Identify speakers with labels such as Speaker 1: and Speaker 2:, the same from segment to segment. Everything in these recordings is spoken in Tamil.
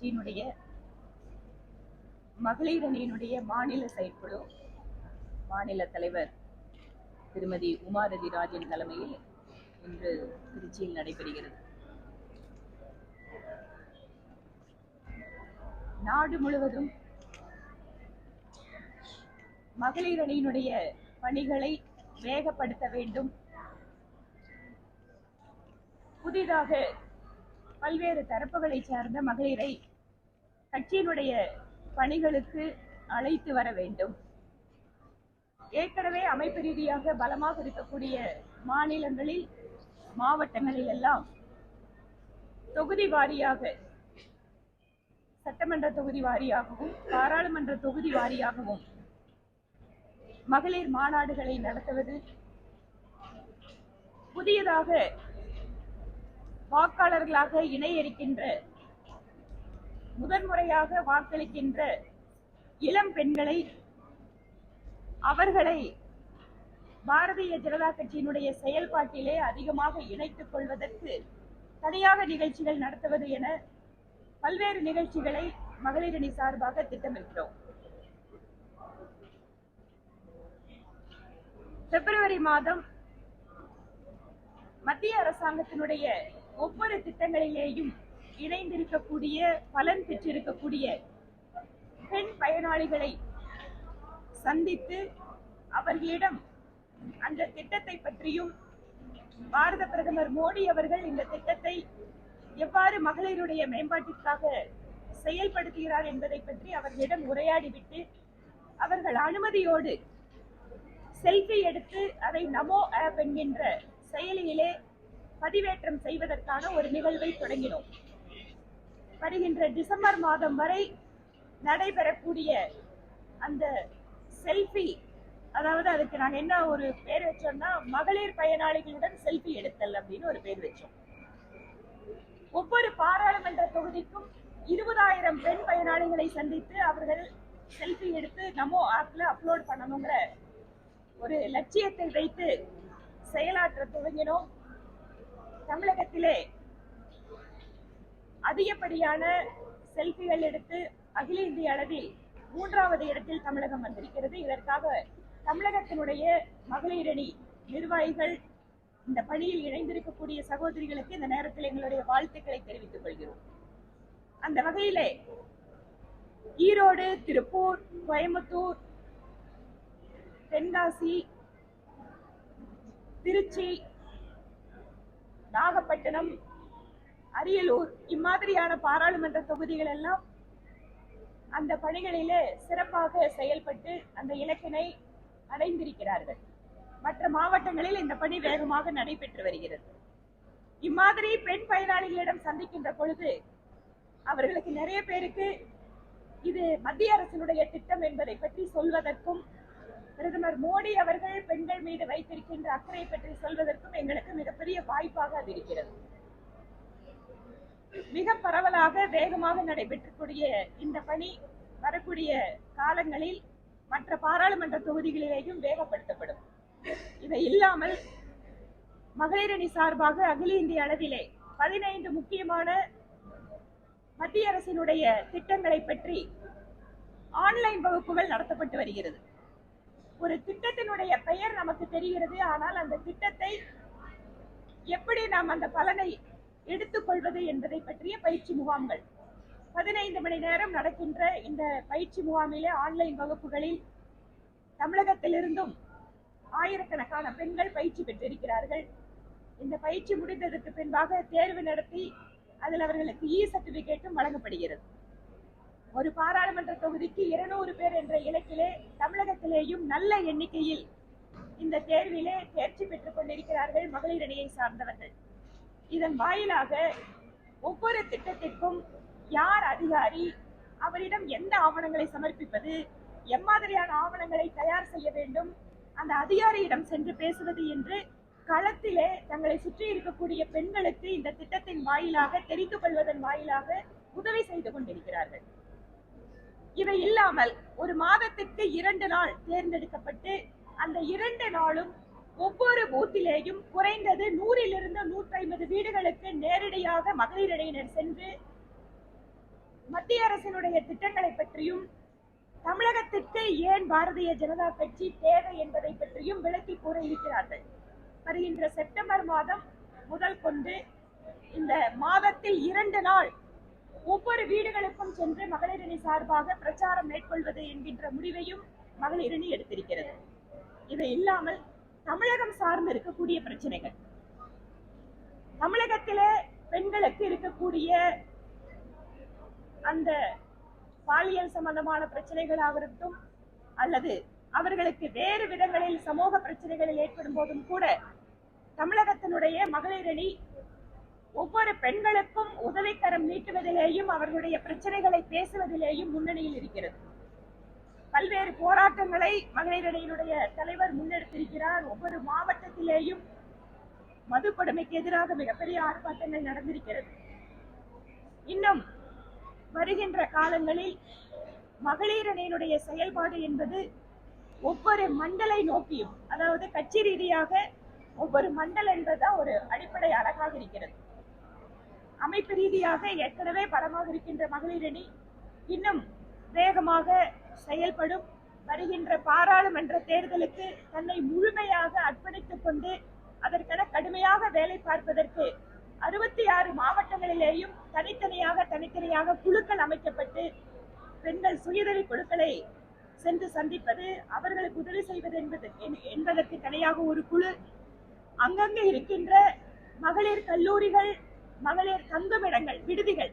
Speaker 1: கட்சியினுடைய மகளிர் அணியினுடைய மாநில செயற்குழு மாநில தலைவர் திருமதி உமாரதி ராஜன் தலைமையில் இன்று திருச்சியில் நடைபெறுகிறது. நாடு முழுவதும் மகளிர் அணியினுடைய பணிகளை வேகப்படுத்த வேண்டும். புதிதாக பல்வேறு தரப்புகளை சார்ந்த மகளிரை கட்சியினுடைய பணிகளுக்கு அழைத்து வர வேண்டும். ஏற்கனவே அமைப்பு ரீதியாக பலமாக இருக்கக்கூடிய மாநிலங்களில் மாவட்டங்களில் எல்லாம் தொகுதி வாரியாக சட்டமன்ற தொகுதி வாரியாகவும் பாராளுமன்ற தொகுதி வாரியாகவும் மகளிர் மாநாடுகளை நடத்துவது புதியதாக வாக்காளர்களாக இணையறிக்கின்ற முதன்முறையாக வாக்களிக்கின்ற இளம் பெண்களை அவர்களை பாரதிய ஜனதா கட்சியினுடைய செயல்பாட்டிலே அதிகமாக இணைத்துக் கொள்வதற்கு தனியாக நிகழ்ச்சிகள் நடத்துவது என பல்வேறு நிகழ்ச்சிகளை மகளிரணி சார்பாக திட்டமிட்டோம். பிப்ரவரி மாதம் மத்திய அரசாங்கத்தினுடைய ஒவ்வொரு திட்டங்களிலேயும் இணைந்திருக்கக்கூடிய பலன் பெற்றிருக்கக்கூடிய பெண் பயனாளிகளை சந்தித்து அவர்களிடம் அந்த திட்டத்தை பற்றியும் பாரத பிரதமர் மோடி அவர்கள் இந்த திட்டத்தை எவ்வாறு மகளிருடைய மேம்பாட்டிற்காக செயல்படுத்துகிறார் என்பதை பற்றி அவர்களிடம் உரையாடிவிட்டு அவர்கள் அனுமதியோடு செல்ஃபி எடுத்து அதை நமோ ஆப் என்கின்ற செயலியிலே பதிவேற்றம் செய்வதற்கான ஒரு நிகழ்வை தொடங்கினோம். வருகின்ற டிசம்பர் மாதம் வரை நடைபெறக்கூடிய அந்த செல்ஃபி அதாவது அதுக்கு நாங்க என்ன ஒரு பேர் வச்சோம்னா மகளிர் பயனாளிகளுடன் செல்ஃபி எடுத்தல் அப்படின்னு ஒரு பேர் வச்சோம். ஒவ்வொரு பாராளுமன்ற தொகுதிக்கும் இருபதாயிரம் பெண் பயனாளிகளை சந்தித்து அவர்கள் செல்ஃபி எடுத்து நமோ ஆப்ல அப்லோட் பண்ணணுங்கிற ஒரு லட்சியத்தை வைத்து செயலாற்ற துவங்கினோம். தமிழகத்திலே அதிகப்படியான செல்ஃபிகள் எடுத்து அகில இந்திய அளவில் மூன்றாவது இடத்தில் தமிழகம் வந்திருக்கிறது. இதற்காக தமிழகத்தினுடைய மகளிரணி நிர்வாகிகள் இந்த பணியில் இணைந்திருக்கக்கூடிய சகோதரிகளுக்கு இந்த நேரத்தில் எங்களுடைய வாழ்த்துக்களை தெரிவித்துக் கொள்கிறோம். அந்த வகையிலே ஈரோடு திருப்பூர் கோயம்புத்தூர் தென்காசி திருச்சி நாகப்பட்டினம் அரியலூர் இம்மாதிரியான பாராளுமன்ற தொகுதிகள் எல்லாம் அந்த பணிகளிலே சிறப்பாக செயல்பட்டு அந்த இலக்கினை அடைந்திருக்கிறார்கள். மற்ற மாவட்டங்களில் இந்த பணி வேகமாக நடைபெற்று வருகிறது. இம்மாதிரி பெண் பயனாளிகளிடம் சந்திக்கின்ற பொழுது அவர்களுக்கு நிறைய பேருக்கு இது மத்திய அரசினுடைய திட்டம் என்பதை பற்றி சொல்வதற்கும் பிரதமர் மோடி அவர்கள் பெண்கள் மீது வைத்திருக்கின்ற அக்கறை பற்றி சொல்வதற்கும் எங்களுக்கு மிகப்பெரிய வாய்ப்பாக அது இருக்கிறது. மிக பரவலாக வேகமாக நடைபெற்றக்கூடிய இந்த பணி வரக்கூடிய காலங்களில் மற்ற பாராளுமன்ற தொகுதிகளிலேயும் வேகப்படுத்தப்படும். இதை இல்லாமல் மகளிரணி சார்பாக அகில இந்திய அளவிலே பதினைந்து முக்கியமான மத்திய அரசினுடைய திட்டங்களை பற்றி ஆன்லைன் வகுப்புகள் நடத்தப்பட்டு வருகிறது. ஒரு திட்டத்தினுடைய பெயர் நமக்கு தெரிகிறது ஆனால் அந்த திட்டத்தை எப்படி நாம் அந்த பலனை எடுத்துக்கொள்வது என்பதை பற்றிய பயிற்சி முகாம்கள். பதினைந்து மணி நேரம் நடக்கின்ற இந்த பயிற்சி முகாமிலே ஆன்லைன் வகுப்புகளில் தமிழகத்திலிருந்தும் ஆயிரக்கணக்கான பெண்கள் பயிற்சி பெற்றிருக்கிறார்கள். இந்த பயிற்சி முடிந்ததற்கு பின்பாக தேர்வு நடத்தி அதில் அவர்களுக்கு இ சர்டிபிகேட்டும் வழங்கப்படுகிறது. ஒரு பாராளுமன்ற தொகுதிக்கு இருநூறு பேர் என்ற இலக்கிலே தமிழகத்திலேயும் நல்ல எண்ணிக்கையில் இந்த தேர்விலே தேர்ச்சி பெற்றுக் கொண்டிருக்கிறார்கள் மகளிர் அணியை சார்ந்தவர்கள். இதன் வாயிலாக ஒவ்வொரு திட்டத்திற்கும் யார் அதிகாரி அவரிடம் எந்த ஆவணங்களை சமர்ப்பிப்பது எம்மாதிரியான ஆவணங்களை தயார் செய்ய வேண்டும் அந்த அதிகாரியிடம் சென்று பேசுவது என்று களத்திலே தங்களை சுற்றி இருக்கக்கூடிய பெண்களுக்கு இந்த திட்டத்தின் வாயிலாக தெரிந்து கொள்வதன் வாயிலாக உதவி செய்து கொண்டிருக்கிறார்கள். இவை இல்லாமல் ஒரு மாதத்திற்கு இரண்டு நாள் தேர்ந்தெடுக்கப்பட்டு அந்த இரண்டு நாளும் ஒவ்வொரு பூத்திலேயும் குறைந்தது நூறிலிருந்து நூற்றி ஐம்பது வீடுகளுக்கு நேரடியாக மகளிரிடையினர் சென்று மத்திய அரசினுடைய திட்டங்களை பற்றியும் தமிழகத்திற்கு ஏன் பாரதிய ஜனதா கட்சி தேவை என்பதை பற்றியும் விளக்கி கூற இருக்கிறார்கள். வருகின்ற செப்டம்பர் மாதம் முதல் கொண்டு இந்த மாதத்தில் இரண்டு நாள் ஒவ்வொரு வீடுகளுக்கும் சென்று மகளிரணி சார்பாக பிரச்சாரம் மேற்கொள்வது என்கின்ற முடிவையும் மகளிரணி எடுத்திருக்கிறது. இது இல்லாமல் தமிழகம் சார்ந்து இருக்கக்கூடிய பிரச்சனைகள். தமிழகத்தில பெண்களுக்கு இருக்கக்கூடிய அந்த பாலியல் சம்பந்தமான பிரச்சனைகளாகட்டும் அல்லது அவர்களுக்கு வேறு விதங்களில் சமூக பிரச்சனைகளில் ஏற்படும் போதும் கூட தமிழகத்தினுடைய மகளிரணி ஒவ்வொரு பெண்களுக்கும் உதவிக்கரம் நீட்டுவதிலேயும் அவர்களுடைய பிரச்சனைகளை பேசுவதிலேயும் முன்னணியில் இருக்கிறது. பல்வேறு போராட்டங்களை மகளிர் அணியினுடைய தலைவர் முன்னெடுத்திருக்கிறார். ஒவ்வொரு மாவட்டத்திலேயும் மது கொடுமைக்கு எதிராக மிகப்பெரிய ஆர்ப்பாட்டங்கள் நடந்திருக்கிறது. இன்னும் வருகின்ற காலங்களில் மகளிர் அணியினுடைய செயல்பாடு என்பது ஒவ்வொரு மண்டலை நோக்கியும் அதாவது கட்சி ரீதியாக ஒவ்வொரு மண்டல் என்பதுதான் ஒரு அடிப்படை அழகாக இருக்கிறது. அமைப்பு ரீதியாக ஏற்கனவே பலமாக இருக்கின்ற மகளிரணி இன்னும் வேகமாக செயல்படும். வருகின்ற பாராளுமன்ற தேர்தலுக்கு தன்னை முழுமையாக அர்ப்பணித்துக் கொண்டு அதற்கென கடுமையாக வேலை பார்ப்பதற்கு அறுபத்தி ஆறு மாவட்டங்களிலேயும் தனித்தனியாக தனித்தனியாக குழுக்கள் அமைக்கப்பட்டு பெண்கள் சுயதவி குழுக்களை சென்று சந்திப்பது அவர்களுக்கு உதவி செய்வது என்பது என்பதற்கு தனியாக ஒரு குழு அங்கங்கே இருக்கின்ற மகளிர் கல்லூரிகள் மகளிர் தங்குமிடங்கள் விடுதிகள்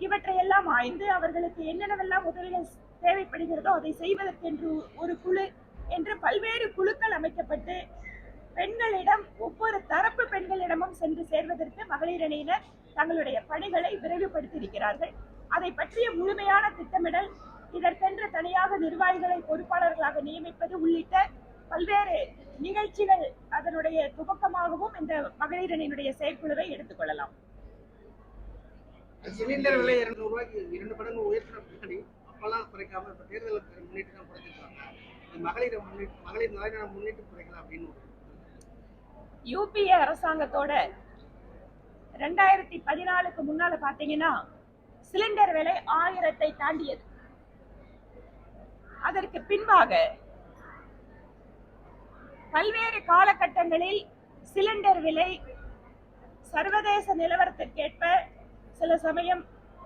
Speaker 1: இவற்றையெல்லாம் ஆய்ந்து அவர்களுக்கு என்னென்னவெல்லாம் உதவிகள் தேவைப்படுகிறதோ அதை செய்வதற்கென்று ஒரு குழு என்று பல்வேறு குழுக்கள் அமைக்கப்பட்டு பெண்களிடம் ஒவ்வொரு தரப்பு பெண்களிடமும் சென்று சேர்வதற்கு மகளிர் அணியினர் தங்களுடைய பணிகளை விரைவுபடுத்தியிருக்கிறார்கள். அதை பற்றிய முழுமையான திட்டமிடல் இதற்கென்று தனியாக நிர்வாகிகளை பொறுப்பாளர்களாக நியமிப்பது உள்ளிட்ட பல்வேறு நிகழ்ச்சிகள் அதனுடைய துவக்கமாகவும் இந்த மகளிர் அணியினுடைய செயற்குழுவை எடுத்துக்கொள்ளலாம்.
Speaker 2: சிலிண்டர் விலை இரண்டு ரூபாய்க்கு இரண்டு மடங்கு உயர்த்தின அப்பெல்லாம் குறைக்காம இப்ப தேர்தல் முன்னிட்டு தான் குறைச்சிருக்காங்க இது மகளிரை முன்னிட்டு மகளிர் நலனை முன்னிட்டு குறைக்கலாம் அப்படின்னு
Speaker 1: யூபிஏ அரசாங்கத்தோட ரெண்டாயிரத்தி பதினாலுக்கு முன்னால பாத்தீங்கன்னா சிலிண்டர் விலை ஆயிரத்தை தாண்டியது. அதற்கு பின்பாக பல்வேறு காலகட்டங்களில் சிலிண்டர் விலை சர்வதேச நிலவரத்திற்கேற்ப சில சமயம்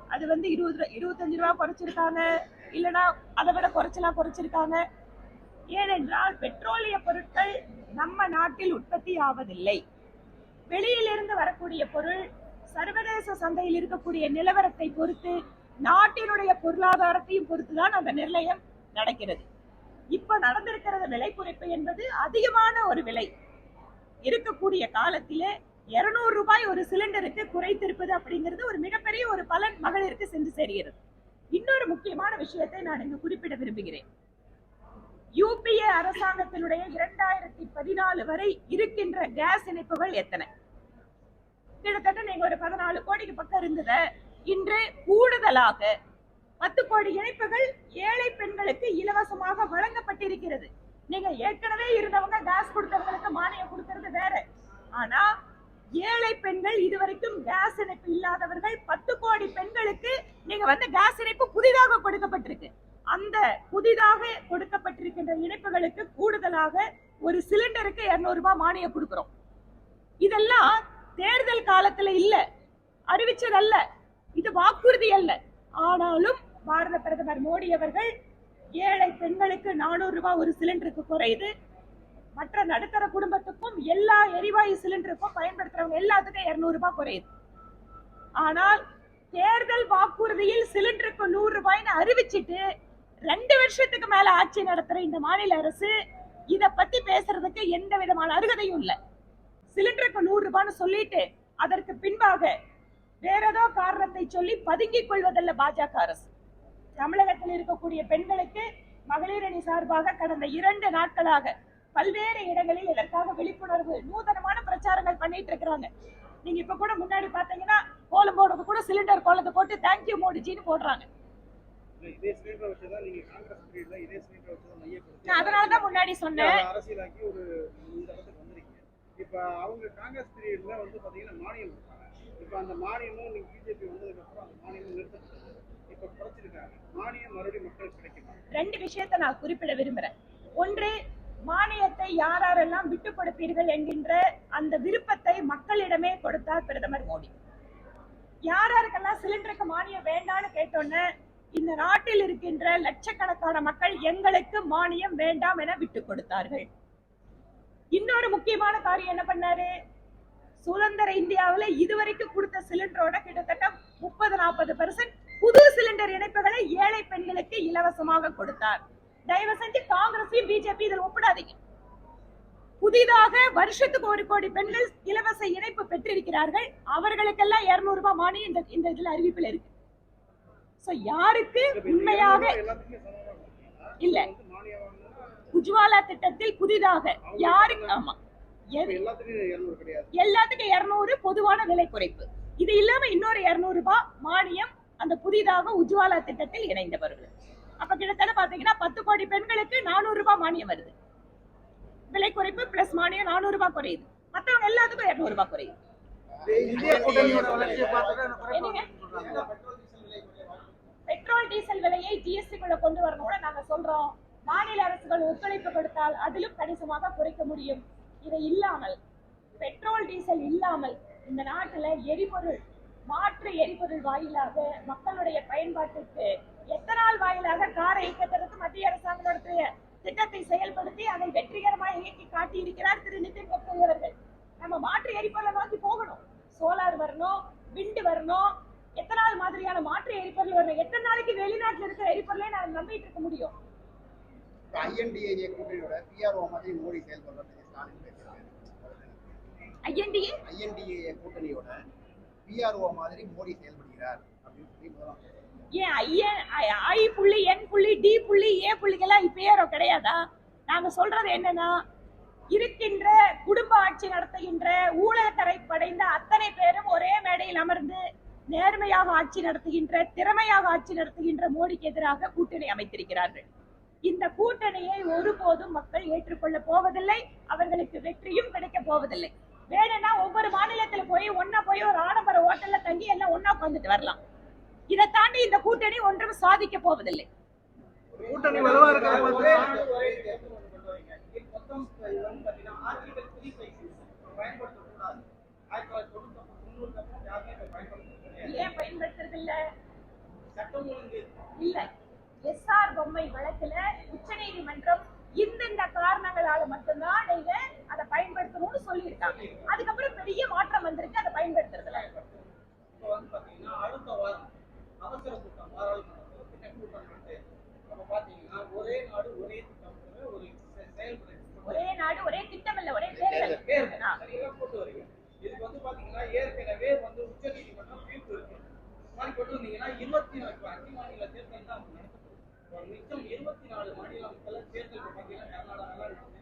Speaker 1: அது வந்து இருபது இருபத்தஞ்சு ரூபா குறைச்சிருக்காங்க. இல்லைன்னா அதை விட குறைச்சலாம் குறைச்சிருக்காங்க. ஏனென்றால் பெட்ரோலிய பொருட்கள் நம்ம நாட்டில் உற்பத்தி ஆவதில்லை. வெளியிலிருந்து வரக்கூடிய பொருள் சர்வதேச சந்தையில் இருக்கக்கூடிய நிலவரத்தை பொறுத்து நாட்டினுடைய பொருளாதாரத்தையும் பொறுத்துதான் அந்த நிர்ணயம் நடக்கிறது. இப்ப நடந்திருக்கிறது விலை குறைப்பு என்பது அதிகமான ஒரு விலை. இருக்கக்கூடிய காலத்திலே இருநூறு ரூபாய் ஒரு சிலிண்டருக்கு குறைத்திருப்பது அப்படிங்கிறது ஒரு மிகப்பெரிய ஒரு பலன் மகளிருக்கு சென்று சேர்கிறது. இன்னொரு முக்கியமான விஷயத்தை நான் இங்கு குறிப்பிட விரும்புகிறேன். யூபிஏ அரசாங்கத்தினுடைய இரண்டாயிரத்தி பதினாலு வரை இருக்கின்ற கேஸ் இணைப்புகள் எத்தனை? கிட்டத்தட்ட நீங்க ஒரு பதினாலு கோடிக்கு பக்கம் இருந்தத இன்று கூடுதலாக பத்து கோடி இணைப்புகள் ஏழை பெண்களுக்கு இலவசமாக வழங்கப்பட்டிருக்கிறது. நீங்க ஏற்கனவே இருந்தவங்க கேஸ் கொடுத்தவங்களுக்கு மானியம் கொடுக்கறது வேற. ஆனா ஏழை பெண்கள் இதுவரைக்கும் கேஸ் இணைப்பு இல்லாதவர்கள் பத்து கோடி பெண்களுக்கு நீங்க வந்து கேஸ் இணைப்பு புதிதாக கொடுக்கப்பட்டிருக்கு. அந்த புதிதாக கொடுக்கப்பட்டிருக்கின்ற இணைப்புகளுக்கு கூடுதலாக ஒரு சிலிண்டருக்கு இருநூறு ரூபாய் மானியம் கொடுக்கிறோம். இதெல்லாம் தேர்தல் காலத்துல இல்ல. அறிவிச்சதல்ல இது வாக்குறுதி அல்ல. ஆனாலும் பாரத பிரதமர் மோடி அவர்கள் ஏழை பெண்களுக்கு நானூறு ரூபாய் ஒரு சிலிண்டருக்கு குறையுது. மற்ற நடுத்தர குடும்பத்துக்கும் எல்லா எரிவாயு சிலிண்டருக்கும் பயன்படுத்துறவங்க எல்லாத்துக்கும் இருநூறு ரூபாய் குறையுது. ஆனால் தேர்தல் வாக்குறுதியில் சிலிண்டருக்கு நூறு ரூபாய்னு அறிவிச்சிட்டு ரெண்டு வருஷத்துக்கு மேல ஆட்சி நடத்துற இந்த மாநில அரசு இத பத்தி பேசுறதுக்கு எந்த விதமான அருகதையும் இல்ல. சிலிண்டருக்கு நூறு ரூபான்னு சொல்லிட்டு அதற்கு பின்பாக வேற ஏதோ காரணத்தை சொல்லி பதுங்கிக் கொள்வதல்ல பாஜக அரசு. தமிழகத்தில் இருக்கக்கூடிய பெண்களுக்கு மகளிரணி சார்பாக கடந்த இரண்டு நாட்களாக பல்வேறு இடங்களில் இதற்காக விழிப்புணர்வு நூதனமான பிரச்சாரங்கள் பண்ணிட்டு இருக்கிறாங்க. நீங்க இப்ப கூட முன்னாடி பாத்தீங்கன்னா கோலம் போடுறது கூட சிலிண்டர் கோலத்தை போட்டு தேங்க்யூ மோடிஜின்னு போடுறாங்க. அதனாலதான் முன்னாடி சொன்னேன்.
Speaker 3: இப்ப அவங்க காங்கிரஸ் பீரியட்ல வந்து பாத்தீங்கன்னா மானியம் கொடுத்தாங்க. இப்ப அந்த மானியமும் நீங்க பிஜேபி வந்ததுக்கு அப்புறம் அந்த மானியமும் நிறுத்தப்பட்டது. இப்ப குறைச்சிருக்காங்க. மானியம் மறுபடியும் மக்களுக்கு கிடைக்குமா?
Speaker 1: ரெண்டு விஷயத்தை நான் குறிப்பிட விரும்புறேன். ஒன்று மானியத்தை யாரெல்லாம் விட்டு கொடுப்பீர்கள் என்கின்ற அந்த விருப்பத்தை மக்களிடமே கொடுத்தார் பிரதமர் மோடி. யார் யாருக்கெல்லாம் சிலிண்டருக்கு மானியம் வேண்டாம்னு கேட்டோன்னே இந்த நாட்டில் இருக்கின்ற லட்சக்கணக்கான மக்கள் எங்களுக்கு மானியம் வேண்டாம் என விட்டு கொடுத்தார்கள் இன்னொரு முக்கியமான காரியம் என்ன பண்ணாரு? சுதந்திர இந்தியாவில இதுவரைக்கும் கொடுத்த சிலிண்டரோட கிட்டத்தட்ட முப்பது நாற்பது பெர்சன்ட் புது சிலிண்டர் இணைப்புகளை ஏழை பெண்களுக்கு இலவசமாக கொடுத்தார். தயவு செஞ்சு காங்கிரஸையும் பிஜேபி இதில் ஒப்பிடாதீங்க. புதிதாக வருஷத்துக்கு ஒரு கோடி பெண்கள் இலவச இணைப்பு பெற்றிருக்கிறார்கள். அவர்களுக்கெல்லாம் 200 ரூபாய் மானியம் இந்த இந்த இதுல அறிவிப்பில் இருக்கு. சோ யாருக்கு உண்மையாக? இல்ல. உஜ்வாலா திட்டத்தில் புதிதாக யாருக்கு ஆமா.
Speaker 3: எல்லாத்துக்கும் இருநூறு கிடையாது.
Speaker 1: எல்லாத்துக்கும் 200 பொதுவான விலை குறைப்பு. இது இல்லாம இன்னொரு 200 ரூபாய் மானியம் அந்த புதிதாக உஜ்வாலா திட்டத்தில் இணைந்தவர்கள். அப்ப கிட்டத்தட்ட பாத்தீங்கன்னா பத்து கோடி பெண்களுக்கு 400 ரூபாய் மானியம் வருது. விலை குறைப்பு பிளஸ் மானியம் 400 ரூபாய் குறையுது. மத்தவங்க எல்லாத்துக்கும் 200 ரூபாய் குறையுது. பெட்ரோல் டீசல் விலையை ஜிஎஸ்டி குள்ள கொண்டு வரணும்னு நாங்க சொல்றோம். மாநில அரசுகள் ஒத்துழைப்பு கொடுத்தால் அதிலும் கணிசமாக குறைக்க முடியும். இதை இல்லாமல் பெட்ரோல் டீசல் இல்லாமல் இந்த நாட்டுல எரிபொருள் மாற்று எரிபொருள் வாயிலாக மக்களுடைய பயன்பாட்டுக்கு எத்தனால் வாயிலாக காரை இயக்கத்திற்கு மத்திய அரசாங்கம் நடத்திய திட்டத்தை செயல்படுத்தி அதை வெற்றிகரமாக இயக்கி காட்டியிருக்கிறார் திரு நிதின் கட்கரி அவர்கள். நம்ம மாற்று எரிபொருளை நோக்கி போகணும். சோலார் வரணும் விண்டு வரணும். எத்தனால் மாதிரியான மாற்று எரிபொருள் வரணும். எத்தனை நாளைக்கு வெளிநாட்டுல இருக்கிற எரிபொருளை நான் நம்பிட்டு இருக்க முடியும்?
Speaker 4: ஐஎன்டிஏ கூட்டணியோட பிஆர்ஓ மாதிரி மோடி ஸ்டாலின் பேசுறாரு.
Speaker 1: ஐஎன்டிஏ?
Speaker 4: ஐஎன்டிஏ கூட்டணியோட பிஆர்ஓ மாதிரி மோடி செயல்படுகிறார் அப்படின்னு சொல்லி முதலமைச்சர்
Speaker 1: ஏன் ஐயன் ஐ புள்ளி என் புள்ளி டி புள்ளி ஏ புள்ளிகள்லாம் இப்பேரோ கிடையாதா? நாங்க சொல்றது என்னன்னா இருக்கின்ற குடும்ப ஆட்சி நடத்துகின்ற ஊழல்கரை படைந்த அத்தனை பேரும் ஒரே மேடையில் அமர்ந்து நேர்மையாக ஆட்சி நடத்துகின்ற திறமையாக ஆட்சி நடத்துகின்ற மோடிக்கு எதிராக கூட்டணி அமைத்திருக்கிறார்கள். இந்த கூட்டணியை ஒருபோதும் மக்கள் ஏற்றுக்கொள்ள போவதில்லை அவர்களுக்கு வெற்றியும் கிடைக்க போவதில்லை. வேணும்னா ஒவ்வொரு மாநிலத்துல போய் ஒன்னா போய் ஒரு ஆடம்பர ஹோட்டல்ல தங்கி எல்லாம் ஒன்னா உட்காந்துட்டு வரலாம். இதை தாண்டி இந்த கூட்டணி ஒன்றும் சாதிக்க போவதில்லை.
Speaker 2: கூட்டணி வலுவா இருக்கிற
Speaker 1: ஏன் பயன்படுத்துறது இல்ல. இல்ல எஸ்ஆர் பொம்மை வழக்குல உச்சநீதிமன்றம் இந்தந்த காரணங்களால மட்டும்தான் நீங்க சொல்லியிருக்காங்க அதுக்கப்புறம் பெரிய மாற்றம் வந்திருக்கு அதை பயன்படுத்துறதுல.
Speaker 5: அடுத்த வாரம் அவசர கூட்டம் பாராளுமன்றத்தில் திட்ட கூட்டம் பாத்தீங்கன்னா ஒரே நாடு ஒரே திட்டம்ங்கிற ஒரு செயல்முறை.
Speaker 1: ஒரே நாடு ஒரே திட்டம் இல்ல ஒரே தேர்தல்
Speaker 5: கொண்டு வரீங்க. இதுக்கு வந்து பாத்தீங்கன்னா ஏற்கனவே வந்து உச்ச நீதிமன்றம் தீர்ப்பு இருக்கு. இந்த மாதிரி கொண்டு வந்தீங்கன்னா இருபத்தி நாலு அஞ்சு மாநில தேர்தல் தான் மிச்சம் இருபத்தி நாலு மாநிலங்கள்ல தேர்தல் பாத்தீங்கன்னா கர்நாடகாலாம்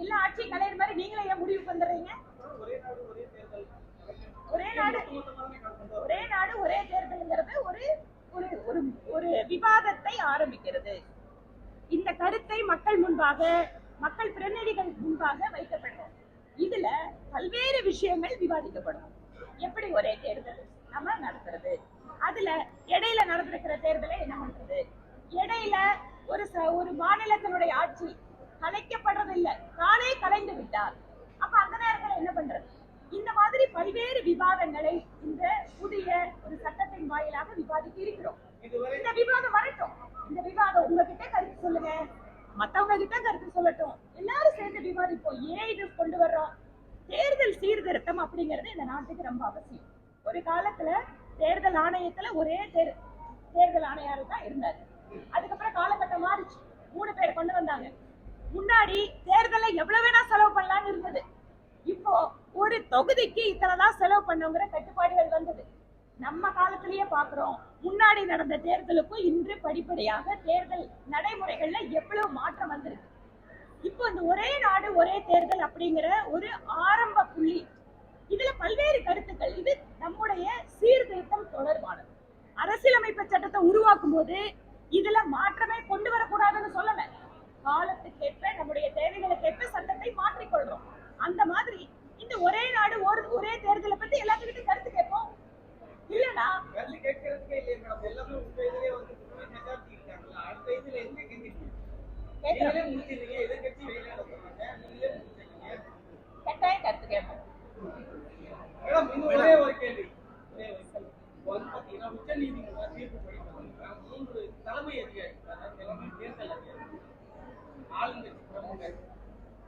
Speaker 5: எல்லா ஆட்சியும் கலையிற மாதிரி
Speaker 1: நீங்களே ஏன் முடிவுக்கு வந்துடுறீங்க?
Speaker 5: ஒரே நாடு ஒரே
Speaker 1: நாடு. ஒரே நாடு ஒரே தேர்தல்ங்கிறது ஒரு ஒரு ஒரு ஒரு விவாதத்தை ஆரம்பிக்கிறது. இந்த கருத்தை மக்கள் முன்பாக மக்கள் பிரதிநிதிகள் முன்பாக வைக்கப்படும் இதுல பல்வேறு விஷயங்கள் விவாதிக்கப்படும். எப்படி ஒரே தேர்தல் நம்ம நடத்துறது? அதுல இடையில நடந்திருக்கிற தேர்தலை என்ன பண்றது? இடையில ஒரு ச- ஒரு மாநிலத்தினுடைய ஆட்சி கலைக்கப்படுறதில்லை. தானே கலைந்து விட்டார். அப்ப அந்த நேரத்தில் என்ன பண்றது? இந்த மாதிரி பல்வேறு விவாதங்களை இந்த புதிய ஒரு சட்டத்தின் வாயிலாக விவாதித்து இருக்கிறோம். இந்த விவாதம் வரட்டும். இந்த விவாதம் உங்ககிட்ட கருத்து சொல்லுங்க. மத்தவங்க கிட்ட கருத்து சொல்லட்டும். எல்லாரும் சேர்ந்து விவாதிப்போம். ஏன் இது கொண்டு வர்றோம்? தேர்தல் சீர்திருத்தம் அப்படிங்கிறது இந்த நாட்டுக்கு ரொம்ப அவசியம். ஒரு காலத்துல தேர்தல் ஆணையத்துல ஒரே தேர். தேர்தல் ஆணையாளர் தான் இருந்தாரு. அதுக்கப்புறம் காலகட்டம் மாறிச்சு. மூணு பேர் கொண்டு வந்தாங்க. முன்னாடி தேர்தலை எவ்வளவு வேணா செலவு பண்ணலாம்னு இருந்தது. இப்போ ஒரு தொகுதிக்கு இத்தனைதான் செலவு பண்ணுங்கிற கட்டுப்பாடுகள் வந்தது. நம்ம காலத்திலேயே பாக்குறோம். முன்னாடி நடந்த தேர்தலுக்கும் இன்று படிப்படியாக தேர்தல் நடைமுறைகள்ல எவ்வளவு மாற்றம் வந்திருக்கு. இப்போ இந்த ஒரே நாடு ஒரே தேர்தல் அப்படிங்கிற ஒரு ஆரம்ப புள்ளி. இதுல பல்வேறு கருத்துக்கள். இது நம்முடைய சீர்திருத்தம் தொடர்பானது. அரசியலமைப்பு சட்டத்தை உருவாக்கும் போது இதுல மாற்றமே கொண்டு வரக்கூடாதுன்னு சொல்லல. காலத்துக்கேற்ப நம்முடைய தேவைகளுக்கேற்ப சட்டத்தை மாற்றிக்கொள்றோம். அந்த மாதிரி இந்த ஒரே நாடு ஒரு ஒரே தேர்தலை பத்தி எல்லாத்துக்கிட்டும் கருத்து கேட்போம். இல்லனா
Speaker 5: கேட்கறதுக்கே இல்லையே மேடம். எல்லாமே உங்க இதுலயே வந்து மெஜாரிட்டி இருக்காங்களா அடுத்த இதுல எங்க எதிர்கட்சி வெளியில நீங்களே முடிச்சிருக்கீங்க
Speaker 1: கட்டாயம் கருத்து கேட்போம்
Speaker 5: மேடம் இன்னும் ஒரே ஒரு கேள்வி ஒரே ஒரு கேள்வி. இப்போ வந்து பாத்தீங்கன்னா உச்ச நீதிமன்றம் தீர்ப்பு படி பாத்தீங்கன்னா மூன்று தலைமை அதிகாரி அதாவது தலைமை தேர்தல் அதிகாரி ஆளுங்கட்சி பிரமுகர்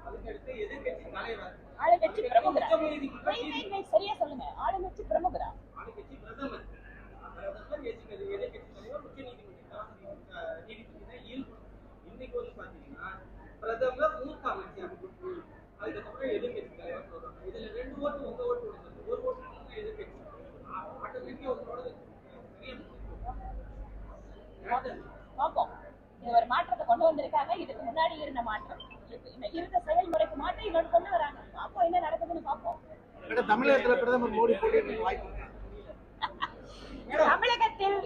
Speaker 5: அதுக்கடுத்து எதிர்கட்சி தலைவர்
Speaker 1: ஆளுங்கட்சி பிரமுகரா
Speaker 5: உச்ச நீதிமன்றம்
Speaker 1: வெயிட், வெயிட், வெயிட், சரியா சொல்லுங்க ஆளுங்கட்சி பிரமுகரா
Speaker 5: ஆளுங்கட்சி பிரதமர் பிரதமர் எதிர்கட்சி எதிர்கட்சி தலைவர் உச்ச நீதிமன்ற நீதிபதி தான் ஈடுபடும் இன்னைக்கு வந்து பாத்தீங்கன்னா பிரதமர் மூத்த அமைச்சர் அதுக்கப்புறம் எதிர்கட்சி தலைவர் சொல்றாங்க இதுல ரெண்டு ஓட்டு உங்க ஓட்டு விழுந்தது ஒரு ஓட்டு மட்டும் எதிர்கட்சி ஆட்டோமேட்டிக்கா உங்களோட சரியா முடிஞ்சிடும்.
Speaker 1: பார்ப்போம் இது ஒரு மாற்றத்தை கொண்டு வந்திருக்காங்க இதுக்கு முன்னாடி இருந்த மாற்றம் இந்த இருந்த செயல்முறைக்கு மாற்றம் இன்னொன்று கொண்டு வராங்க பார்ப்போம் என்ன நடக்குதுன்னு பார்ப்போம்
Speaker 2: தமிழகத்துல பிரதமர் மோடி
Speaker 1: தமிழகத்தில்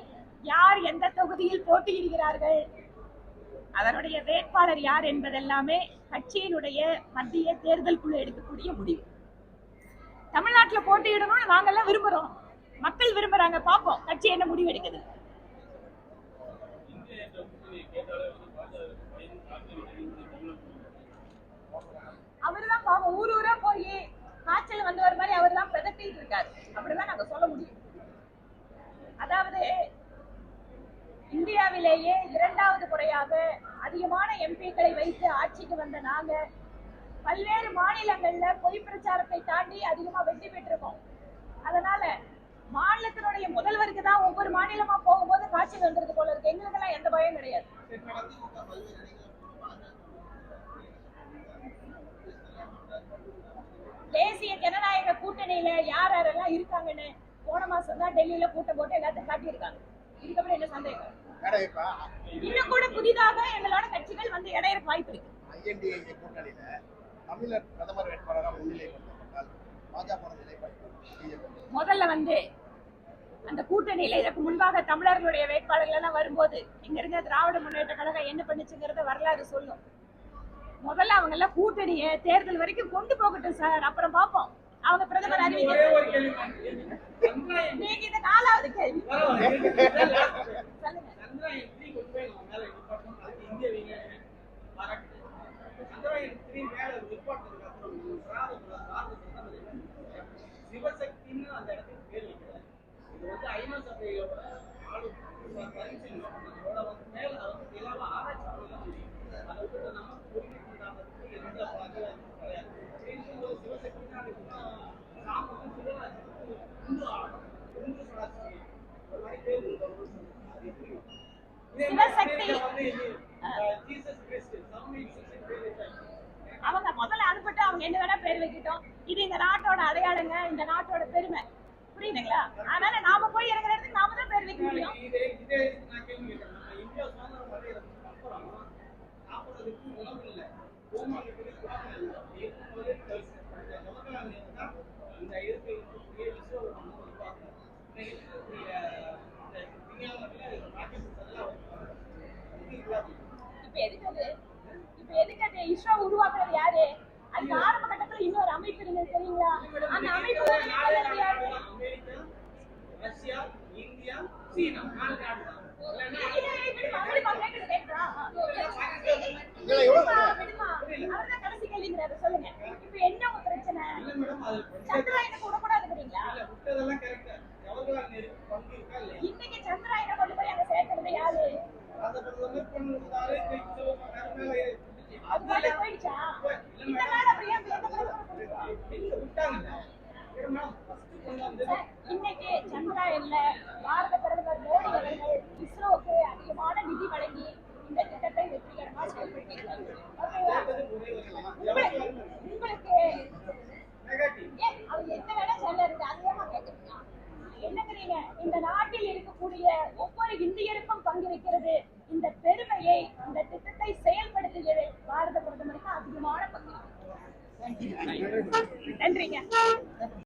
Speaker 1: யார் எந்த தொகுதியில் போட்டியிடுகிறார்கள்? அதனுடைய வேட்பாளர் யார் என்பதெல்லாமே கட்சியினுடைய மத்திய தேர்தல் குழு எடுக்கக்கூடிய முடிவு. தமிழ்நாட்டுல போட்டியிடணும்னு நாங்கெல்லாம் விரும்புறோம். மக்கள் விரும்புறாங்க பார்ப்போம். கட்சி என்ன முடிவு எடுக்குது அவர்தான் பாவம் ஊர் ஊரா போய் காய்ச்சல் வந்தவர் மாதிரி அவர் தான் பிரதட்டிட்டு இருக்காரு. அப்படிதான் நாங்க சொல்ல முடியும். அதாவது இந்தியாவிலேயே இரண்டாவது முறையாக அதிகமான எம்பிக்களை வைத்து ஆட்சிக்கு வந்த நாங்க பல்வேறு மாநிலங்கள்ல பொய் பிரச்சாரத்தை தாண்டி அதிகமா வெற்றி பெற்றிருக்கோம். அதனால மாநிலத்தினுடைய முதல்வருக்கு தான் ஒவ்வொரு மாநிலமா போகும்போது காய்ச்சல் வந்துருது போல இருக்கு. எங்களுக்கெல்லாம் எந்த பயம் கிடையாது. தேசிய ஜனநாயக கூட்டணியில யார் யாரெல்லாம் இருக்காங்கன்னு போன மாசம் தான் டெல்லியில கூட்டம் போட்டு எல்லாத்தையும் காட்டியிருக்காங்க. இதுக்கப்புறம் என்ன சந்தேகம்? இன்னும் கூட புதிதாக எங்களோட கட்சிகள் வந்து இடையிறக்கு வாய்ப்பு இருக்கு.
Speaker 4: ஐஎன்டிஏ கூட்டணியில தமிழர் பிரதமர் வேட்பாளராக முன்னிலைப்படுத்தப்பட்டால் பாஜக நிலைப்பாடு பிஜேபி
Speaker 1: முதல்ல வந்து அந்த கூட்டணியில இதற்கு முன்பாக தமிழர்களுடைய வேட்பாளர்கள் எல்லாம் வரும்போது இங்க இருக்க திராவிட முன்னேற்ற கழகம் என்ன பண்ணுச்சுங்கிறத வரலாறு சொல்லும். முதல்ல அவங்க எல்லாம் கூட்டணியை தேர்தல் வரைக்கும் கொண்டு போகட்டும் சார். அப்புறம் பார்ப்போம். அவங்க பிரதமர் அறிவிக்க நீங்க இந்த நாலாவது கேள்வி. சொல்லுங்க.
Speaker 5: சிவசக்தின்னு அந்த
Speaker 1: 我大姨妈在这 புரியுதுங்களா அதனால நாம போய் இருக்கிற இடத்துக்கு நாம தான் பேர் வைக்க முடியும்.
Speaker 5: இந்தியா சுதந்திரம் அடையிறதுக்கு அப்புறம் சாப்பிடுறதுக்கு உணவு இல்லை பூமாக்கு உணவு இல்லை இருக்கும்போது இந்த ஜவஹர்லால் நேரு தான் இந்த இருக்க இருக்கக்கூடிய இஸ்ரோ நம்ம உருவாக்கணும் இந்த இருக்கக்கூடிய இந்த விஞ்ஞானத்தில் ராக்கெட் எல்லாம் உருவாக்கணும்
Speaker 1: இப்ப எதுக்கு அது இப்ப எதுக்கு அது இஸ்ரோ உருவாக்குறது யாரு அதுக்கு ஆரம்ப கட்டத்துல இன்னொரு அமைப்பு இருந்தது தெரியுங்களா அந்த அமைப்பு உருவாக்குறது யாரு
Speaker 5: அமெரிக்கா ரஷ்யா இந்தியா சீனா நாலு நாடு தான் இல்லைன்னா
Speaker 1: இது விடுமா, விடுமா, கேக்குது, கேக்குதா?
Speaker 4: இதுல எவ்வளவு
Speaker 1: விடுமா, விடுமா. அவர்தான் கடைசி கேள்விங்கிறாரு, சொல்லுங்க இப்ப என்ன உங்க பிரச்சனை
Speaker 5: இல்ல மேடம் அது
Speaker 1: சந்திராயனுக்கு விடக்கூடாதுங்கிறீங்களா
Speaker 5: இல்ல விட்டதெல்லாம் கரெக்டா ஜவஹர்லால் நேரு பங்கு இருக்கா இல்லையா
Speaker 1: இன்னைக்கு சந்திராயனை கொண்டு போய் அங்க சேர்க்கறது யாரு
Speaker 5: அதை பிரதமர் பண்ணுறாரு கைச்சு மேல ஏறிச்சு.
Speaker 1: அது
Speaker 5: அதனால
Speaker 1: மேல போயிடுச்சா இந்த நாள் அப்படியே அந்த எந்த பிரதமரும் கொண்டு போறாரு?
Speaker 5: இல்ல விட்டாங்க மேடம் ஃபர்ஸ்ட் கொண்டு வந்து
Speaker 1: சார், இன்னைக்கு சந்திராயன்ல பாரத பிரதமர் மோடி அவர்கள் இஸ்ரோவுக்கு அதிகமான நிதி வழங்கி இந்த திட்டத்தை வெற்றிகரமாக செயல்படுத்தியிருக்காங்க உங்களுக்கு ஏன் அவர் என்ன வேலை சொல்ல இருக்கு அதே நான் கேட்கிறேன் என்னங்கிறீங்க இந்த நாட்டில் இருக்கக்கூடிய ஒவ்வொரு இந்தியருக்கும் பங்கு வைக்கிறது. Bây.